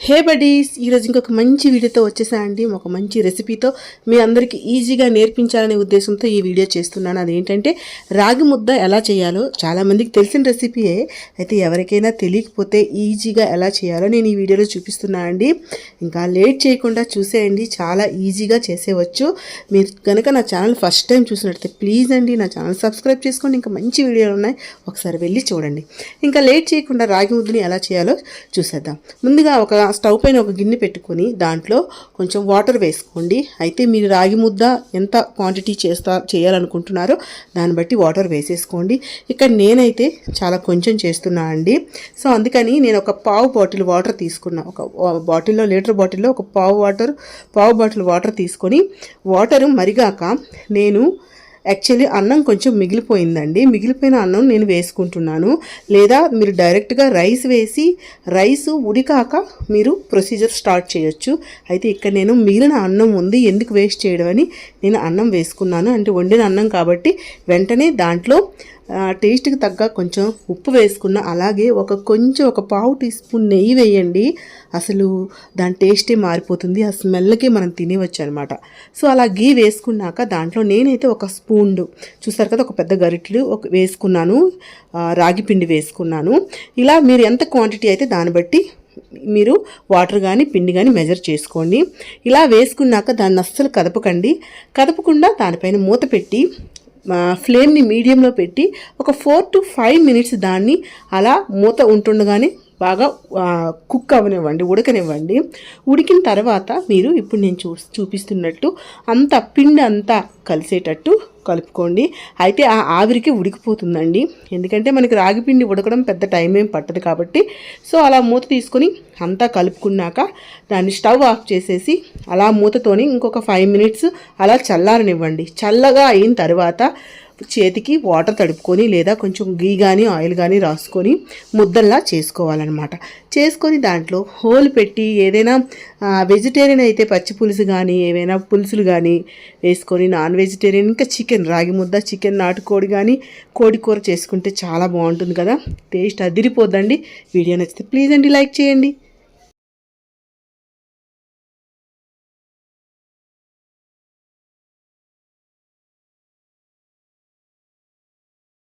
హే buddies ఈరోజు ఇంకొక మంచి వీడియోతో వచ్చేసా అండి ఒక మంచి రెసిపీతో మీ అందరికీ ఈజీగా నేర్పించాలనే ఉద్దేశంతో ఈ వీడియో చేస్తున్నాను. అదేంటంటే రాగి ముద్ద ఎలా చేయాలో చాలామందికి తెలిసిన రెసిపీయే. అయితే ఎవరికైనా తెలియకపోతే ఈజీగా ఎలా చేయాలో నేను ఈ వీడియోలో చూపిస్తున్నాను అండి ఇంకా లేట్ చేయకుండా చూసేయండి. చాలా ఈజీగా చేసేవచ్చు. మీరు కనుక నా ఛానల్ ఫస్ట్ టైం చూసినట్లయితే ప్లీజ్ అండి నా ఛానల్ సబ్స్క్రైబ్ చేసుకోండి. ఇంకా మంచి వీడియోలు ఉన్నాయి. ఒకసారి వెళ్ళి చూడండి. ఇంకా లేట్ చేయకుండా రాగి ముద్దని ఎలా చేయాలో చూసేద్దాం. ముందుగా ఒక స్టవ్ పైన ఒక గిన్నె పెట్టుకొని దాంట్లో కొంచెం వాటర్ వేసుకోండి. అయితే మీరు రాగి ముద్ద ఎంత క్వాంటిటీ చేస్తా చేయాలనుకుంటున్నారో దాన్ని బట్టి వాటర్ వేసేసుకోండి. ఇక్కడ నేనైతే చాలా కొంచెం చేస్తున్నా అండి. సో అందుకని నేను ఒక పావు బాటిల్ వాటర్ తీసుకున్నా. ఒక బాటిల్లో లీటర్ బాటిల్లో ఒక పావు వాటర్ పావు బాటిల్ వాటర్ తీసుకొని వాటర్ మరిగాక నేను యాక్చువల్లీ అన్నం కొంచెం మిగిలిపోయిందండి. మిగిలిపోయిన అన్నం నేను వేసుకుంటున్నాను. లేదా మీరు డైరెక్ట్గా రైస్ వేసి రైస్ ఉడికాక మీరు ప్రొసీజర్ స్టార్ట్ చేయొచ్చు. అయితే ఇక్కడ నేను మిగిలిన అన్నం ఉంది ఎందుకు వేస్ట్ చేయడం అని నేను అన్నం వేసుకున్నాను. అంటే వండిన అన్నం కాబట్టి వెంటనే దాంట్లో టేస్ట్కి తగ్గ కొంచెం ఉప్పు వేసుకున్న అలాగే ఒక కొంచెం ఒక పావు టీ స్పూన్ నెయ్యి వేయండి. అసలు దాని టేస్టే మారిపోతుంది. ఆ స్మెల్కి మనం తినేవచ్చు అనమాట సో అలా గీ వేసుకున్నాక దాంట్లో నేనైతే ఒక స్పూన్ చూసారు కదా ఒక పెద్ద గరిటెలు ఒక వేసుకున్నాను. రాగి పిండి వేసుకున్నాను. ఇలా మీరు ఎంత క్వాంటిటీ అయితే దాన్ని బట్టి మీరు వాటర్ కానీ పిండి కానీ మెజర్ చేసుకోండి. ఇలా వేసుకున్నాక దాన్ని అస్సలు కదపకండి. కదపకుండా దానిపైన మూత పెట్టి ఫ్లేమ్ని మీడియంలో పెట్టి ఒక ఫోర్ టు ఫైవ్ మినిట్స్ దాన్ని అలా మూత ఉంటుండగానే బాగా కుక్ అవనివ్వండి ఉడకనివ్వండి. ఉడికిన తర్వాత మీరు ఇప్పుడు నేను చూ చూపిస్తున్నట్టు అంత పిండి అంతా కలిసేటట్టు కలుపుకోండి. అయితే ఆ ఆవిరికి ఉడికిపోతుందండి. ఎందుకంటే మనకి రాగి పిండి ఉడకడం పెద్ద టైం ఏం పట్టదు కాబట్టి. సో అలా మూత తీసుకొని అంతా కలుపుకున్నాక దాన్ని స్టవ్ ఆఫ్ చేసేసి అలా మూతతోని ఇంకొక ఫైవ్ మినిట్స్ అలా చల్లారనివ్వండి. చల్లగా అయిన తర్వాత చేతికి వాటర్ తడుపుకొని లేదా కొంచెం గీ కానీ ఆయిల్ కానీ రాసుకొని ముద్దల్లా చేసుకోవాలన్నమాట. చేసుకొని దాంట్లో హోల్ పెట్టి ఏదైనా వెజిటేరియన్ అయితే పచ్చి పులుసు కానీ ఏవైనా పులుసులు కానీ వేసుకొని నాన్ వెజిటేరియన్ ఇంకా చికెన్ రాగి ముద్ద చికెన్ నాటుకోడి కానీ కోడి కూర చేసుకుంటే చాలా బాగుంటుంది కదా. టేస్ట్ అదిరిపోద్దండి. వీడియో నచ్చితే ప్లీజ్ అండి లైక్ చేయండి.